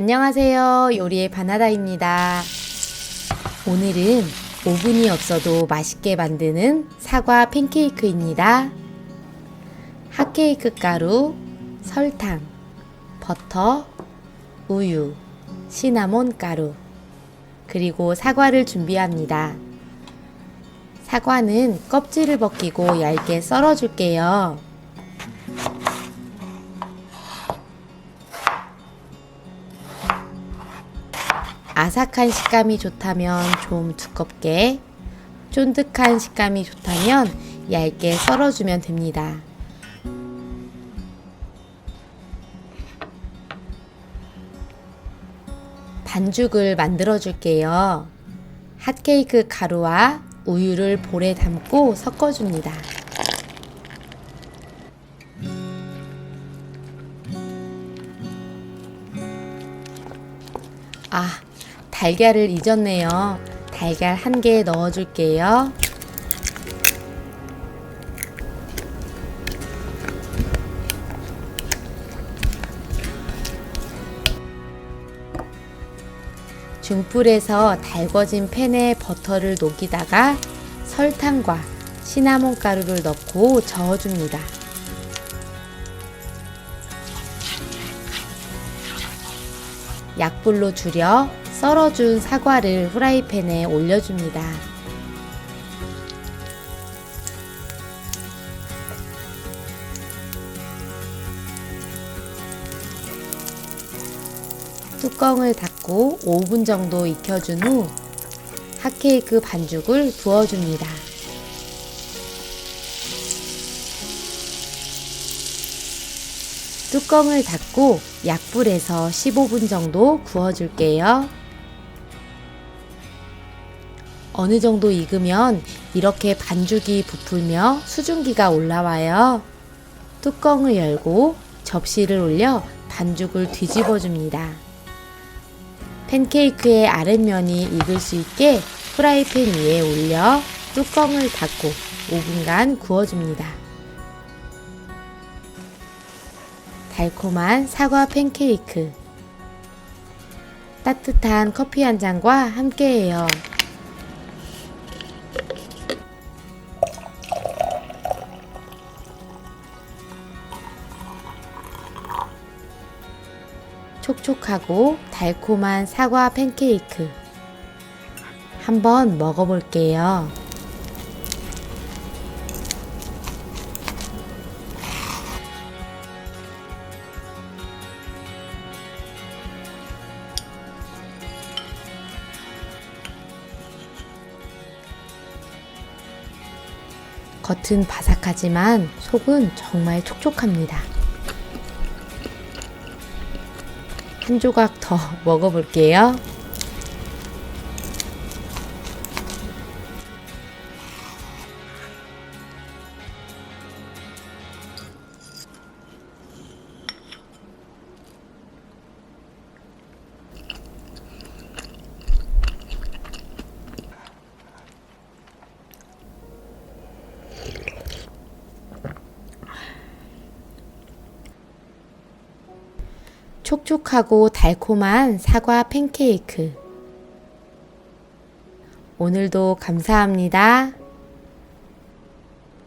안녕하세요. 요리의 바나다입니다. 오늘은 오븐이 없어도 맛있게 만드는 사과 팬케이크입니다. 핫케이크 가루, 설탕, 버터, 우유, 시나몬 가루, 그리고 사과를 준비합니다. 사과는 껍질을 벗기고 얇게 썰어줄게요. 아삭한 식감이 좋다면 좀 두껍게, 쫀득한 식감이 좋다면 얇게 썰어주면 됩니다. 반죽을 만들어 줄게요. 핫케이크 가루와 우유를 볼에 담고 섞어줍니다. 아, 달걀을 잊었네요. 달걀 한 개 넣어줄게요. 중불에서 달궈진 팬에 버터를 녹이다가 설탕과 시나몬 가루를 넣고 저어줍니다. 약불로 줄여 썰어준 사과를 후라이팬에 올려줍니다. 뚜껑을 닫고 5분 정도 익혀준 후 핫케이크 반죽을 부어줍니다. 뚜껑을 닫고 약불에서 15분 정도 구워줄게요. 어느 정도 익으면 이렇게 반죽이 부풀며 수증기가 올라와요. 뚜껑을 열고 접시를 올려 반죽을 뒤집어 줍니다. 팬케이크의 아랫면이 익을 수 있게 프라이팬 위에 올려 뚜껑을 닫고 5분간 구워줍니다. 달콤한 사과 팬케이크. 따뜻한 커피 한 잔과 함께해요. 촉촉하고 달콤한 사과 팬케이크. 한번 먹어볼게요. 겉은 바삭하지만 속은 정말 촉촉합니다. 한 조각 더 먹어볼게요. 촉촉하고 달콤한 사과 팬케이크. 오늘도 감사합니다.